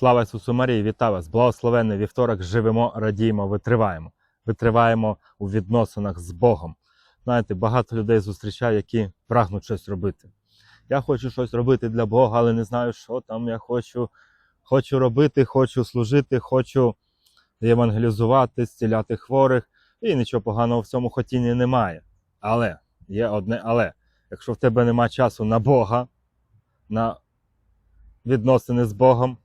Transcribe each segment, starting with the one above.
Слава Ісусу Марії, вітаю вас! Благословенний вівторок, живемо, радіємо, витриваємо. Витриваємо у відносинах з Богом. Знаєте, багато людей зустрічаю, які прагнуть щось робити. Я хочу щось робити для Бога, але не знаю, що там я хочу. Хочу робити, хочу служити, хочу євангелізувати, зціляти хворих. І нічого поганого в цьому хотінні немає. Але є одне але. Якщо в тебе нема часу на Бога, на відносини з Богом,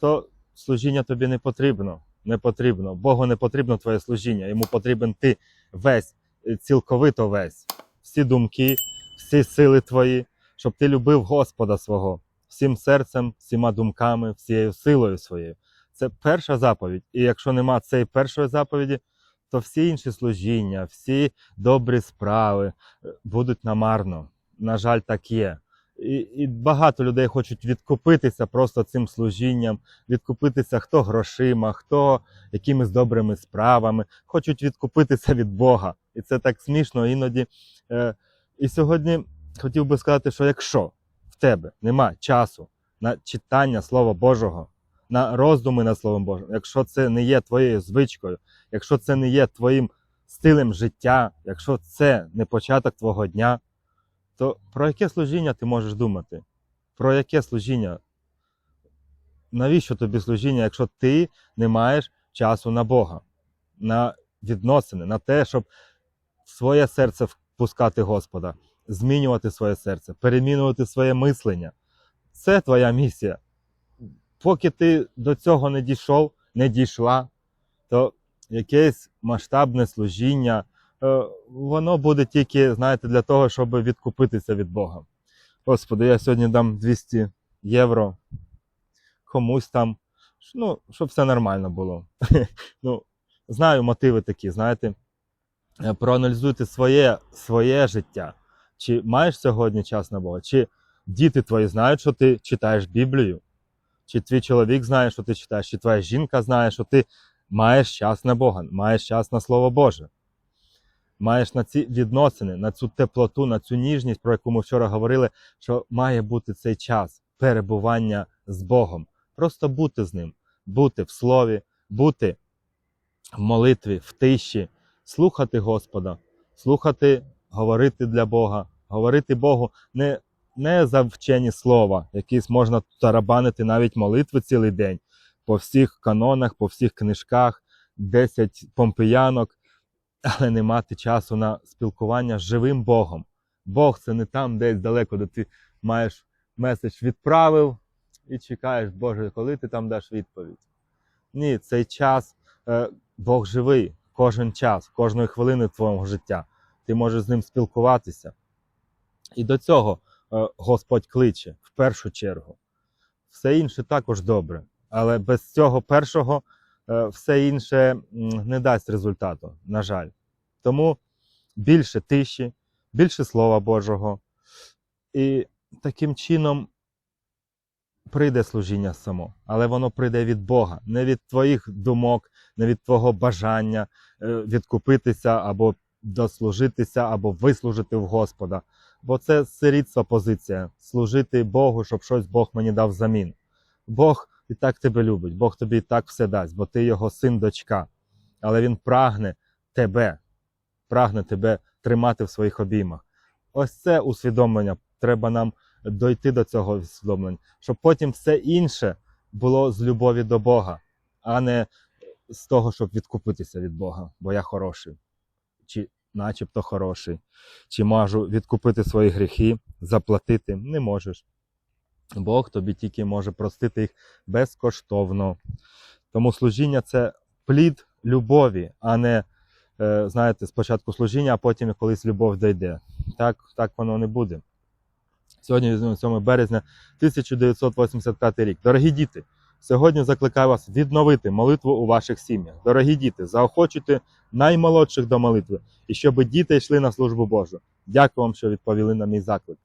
то служіння тобі не потрібно. Не потрібно. Богу не потрібно твоє служіння. Йому потрібен ти весь, е, цілковито весь. Всі думки, всі сили твої, щоб ти любив Господа свого всім серцем, всіма думками, всією силою своєю. Це перша заповідь. І якщо нема цієї першої заповіді, то всі інші служіння, всі добрі справи е, будуть намарно. На жаль, так є. І, і багато людей хочуть відкупитися просто цим служінням, відкупитися хто грошима, хто якимись добрими справами, хочуть відкупитися від Бога. І це так смішно іноді. Е, і сьогодні хотів би сказати, що якщо в тебе нема часу на читання Слова Божого, на роздуми над Словом Божим, якщо це не є твоєю звичкою, якщо це не є твоїм стилем життя, якщо це не початок твого дня, то про яке служіння ти можеш думати? Про яке служіння? Навіщо тобі служіння, якщо ти не маєш часу на Бога, на відносини, на те, щоб своє серце впускати Господа, змінювати своє серце, перемінювати своє мислення? Це твоя місія. Поки ти до цього не дійшов, не дійшла, то якесь масштабне служіння, воно буде тільки, знаєте, для того, щоб відкупитися від Бога. Господи, я сьогодні дам 200 євро комусь там, ну, щоб все нормально було. ну, знаю мотиви такі, знаєте. Е, Проаналізуйте своє, своє життя. Чи маєш сьогодні час на Бога? Чи діти твої знають, що ти читаєш Біблію? Чи твій чоловік знає, що ти читаєш, чи твоя жінка знає, що ти маєш час на Бога, маєш час на Слово Боже, маєш на ці відносини, на цю теплоту, на цю ніжність, про яку ми вчора говорили, що має бути цей час перебування з Богом. Просто бути з ним, бути в слові, бути в молитві, в тиші, слухати Господа, слухати, говорити для Бога, говорити Богу не, не за вчені слова, якісь можна тарабанити навіть молитви цілий день по всіх канонах, по всіх книжках, 10 помпіянок, але не мати часу на спілкування з живим Богом. Бог це не там десь далеко, де ти маєш меседж відправив і чекаєш, Боже, коли ти там даш відповідь. Ні, цей час е, Бог живий кожен час, кожної хвилини твого життя. Ти можеш з ним спілкуватися. І до цього е, Господь кличе в першу чергу. Все інше також добре. Але без цього першого все інше не дасть результату, на жаль. Тому більше тиші, більше Слова Божого. І таким чином прийде служіння само, але воно прийде від Бога, не від твоїх думок, не від твого бажання е, відкупитися або дослужитися, або вислужити в Господа. Бо це сирітства позиція служити Богу, щоб щось Бог мені дав взамін. Бог і так тебе любить, Бог тобі і так все дасть, бо ти його син, дочка. Але Він прагне тебе, прагне тебе тримати в своїх обіймах. Ось це усвідомлення. Треба нам дойти до цього усвідомлення, щоб потім все інше було з любові до Бога, а не з того, щоб відкупитися від Бога, бо я хороший, чи начебто хороший, чи можу відкупити свої гріхи, заплатити. Не можеш. Бог тобі тільки може простити їх безкоштовно. Тому служіння це плід любові, а не, е, знаєте, спочатку служіння, а потім колись любов дійде. Так, так воно не буде. Сьогодні 7 березня 1985 рік. Дорогі діти, сьогодні закликаю вас відновити молитву у ваших сім'ях. Дорогі діти, заохочуйте наймолодших до молитви і щоб діти йшли на службу Божу. Дякую вам, що відповіли на мій заклик.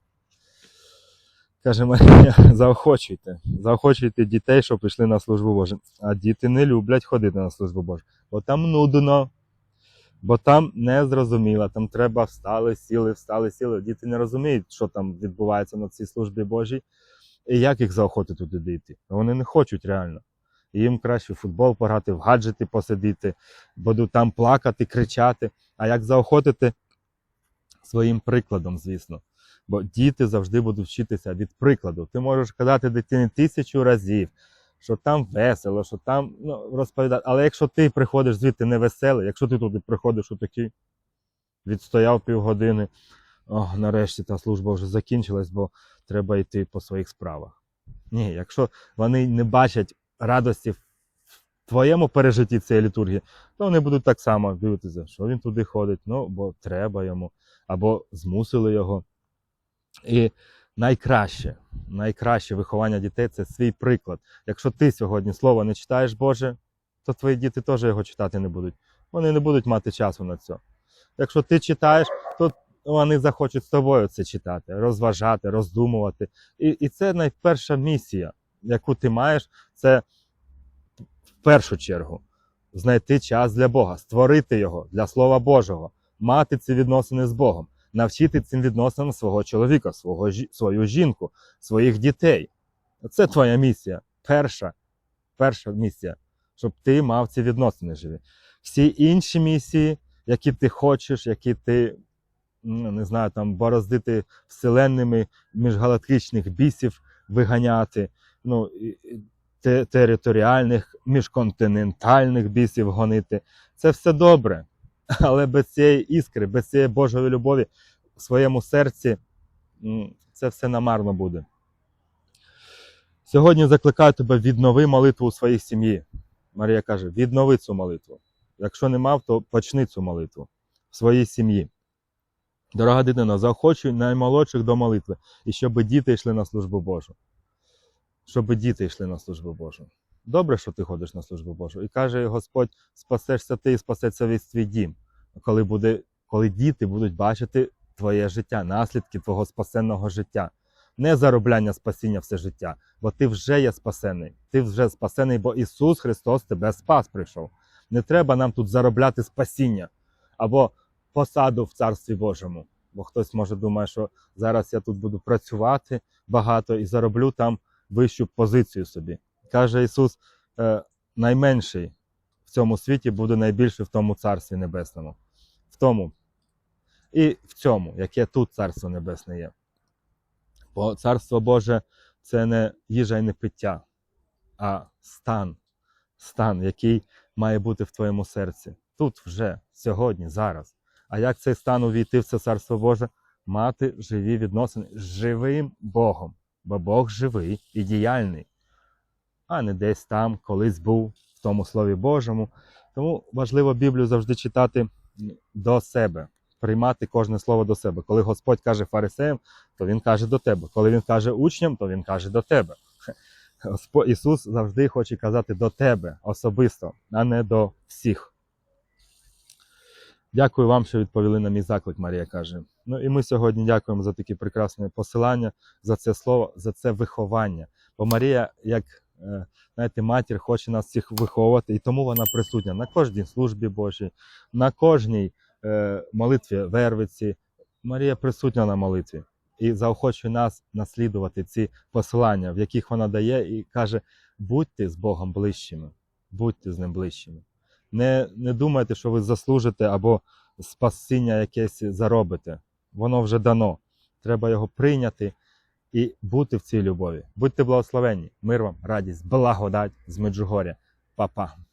Марія, заохочуйте, заохочуйте дітей, щоб пішли на службу Божу. А діти не люблять ходити на службу Божу, бо там нудно, бо там не зрозуміло, там треба встали, сіли, встали, сіли. Діти не розуміють, що там відбувається на цій службі Божій. І як їх заохотити туди йти? Вони не хочуть реально. Їм краще в футбол пограти, в гаджети посидіти, будуть там плакати, кричати. А як заохотити своїм прикладом, звісно. Бо діти завжди будуть вчитися від прикладу. Ти можеш казати дитині тисячу разів, що там весело, що там ну, розповідати. Але якщо ти приходиш звідти невеселий, якщо ти туди приходиш отакий, відстояв півгодини, о, нарешті та служба вже закінчилась, бо треба йти по своїх справах. Ні, якщо вони не бачать радості в твоєму пережитті цієї літургії, то вони будуть так само дивитися, що він туди ходить, ну, бо треба йому, або змусили його. І найкраще, найкраще виховання дітей це свій приклад. Якщо ти сьогодні слово не читаєш Боже, то твої діти теж його читати не будуть. Вони не будуть мати часу на це. Якщо ти читаєш, то вони захочуть з тобою це читати, розважати, роздумувати. І, і це найперша місія, яку ти маєш, це в першу чергу знайти час для Бога, створити його для Слова Божого, мати ці відносини з Богом, навчити цим відносинам свого чоловіка, свого, свою жінку, своїх дітей. Це твоя місія. Перша, перша місія, щоб ти мав ці відносини живі. Всі інші місії, які ти хочеш, які ти ну, не знаю, там бороздити вселенними міжгалактичних бісів виганяти, ну, територіальних, міжконтинентальних бісів гонити. Це все добре. Але без цієї іскри, без цієї Божої любові в своєму серці це все намарно буде. Сьогодні закликаю тебе віднови молитву у своїй сім'ї. Марія каже: віднови цю молитву. Якщо не мав, то почни цю молитву в своїй сім'ї. Дорога дитина, заохочуй наймолодших до молитви, і щоб діти йшли на службу Божу. Щоб діти йшли на службу Божу. Добре, що ти ходиш на службу Божу. І каже Господь: спасешся ти і спасеться весь твій дім. Коли, буде, коли діти будуть бачити твоє життя, наслідки твого спасенного життя. Не заробляння спасіння все життя, бо ти вже є спасений. Ти вже спасений, бо Ісус Христос тебе спас прийшов. Не треба нам тут заробляти спасіння або посаду в Царстві Божому. Бо хтось може думає, що зараз я тут буду працювати багато і зароблю там вищу позицію собі. Каже Ісус, е, найменший в цьому світі буде найбільший в тому Царстві Небесному. В тому і в цьому, яке тут Царство Небесне є. Бо Царство Боже це не їжа і не пиття, а стан, стан, який має бути в твоєму серці. Тут вже, сьогодні, зараз. А як цей стан увійти в це царство Боже? Мати живі відносини з живим Богом. Бо Бог живий і діяльний, а не десь там колись був в тому Слові Божому. Тому важливо Біблію завжди читати до себе, приймати кожне слово до себе. Коли Господь каже фарисеям, то Він каже до тебе. Коли Він каже учням, то Він каже до тебе. Господь Ісус завжди хоче казати до тебе особисто, а не до всіх. Дякую вам, що відповіли на мій заклик, Марія каже. Ну і ми сьогодні дякуємо за такі прекрасні посилання, за це слово, за це виховання. Бо Марія, як знаєте, матір, хоче нас всіх виховувати, і тому вона присутня на кожній службі Божій, на кожній е, молитві Вервиці. Марія присутня на молитві і заохочує нас наслідувати ці посилання, в яких вона дає, і каже: будьте з Богом ближчими, будьте з ним ближчими. Не, не думайте, що ви заслужите або спасіння якесь заробите. Воно вже дано. Треба його прийняти і бути в цій любові. Будьте благословенні. Мир вам, радість, благодать з Меджугоря. Па-па.